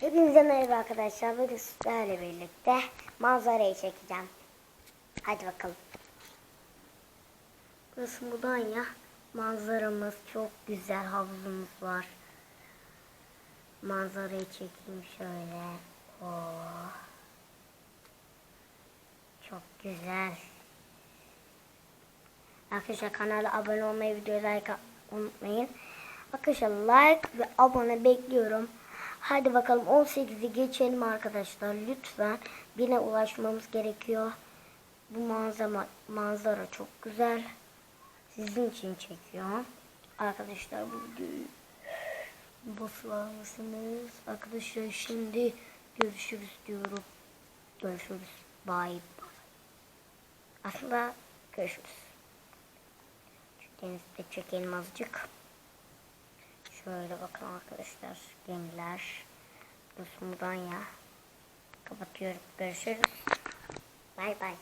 Hepinize merhaba arkadaşlar. Bugün sizlerle birlikte manzarayı çekeceğim. Hadi bakalım. Burası Mudanya. Manzaramız çok güzel. Havuzumuz var. Manzarayı çekeyim şöyle. Oo. Çok güzel. Arkadaşlar kanala abone olmayı, videoya like unutmayın. Arkadaşlar like ve abone bekliyorum. Hadi bakalım 18'i geçelim arkadaşlar. Lütfen bine ulaşmamız gerekiyor. Bu manzara, manzara çok güzel. Sizin için çekiyorum. Arkadaşlar bu basılar mısınız? Arkadaşlar şimdi görüşürüz diyorum. Görüşürüz. Bye bye. Aslında görüşürüz. Şu denizde çekelim azıcık. Şöyle bakın arkadaşlar. Gemiler. Burası Mudanya. Kapatıyorum. Görüşürüz. Bay bay.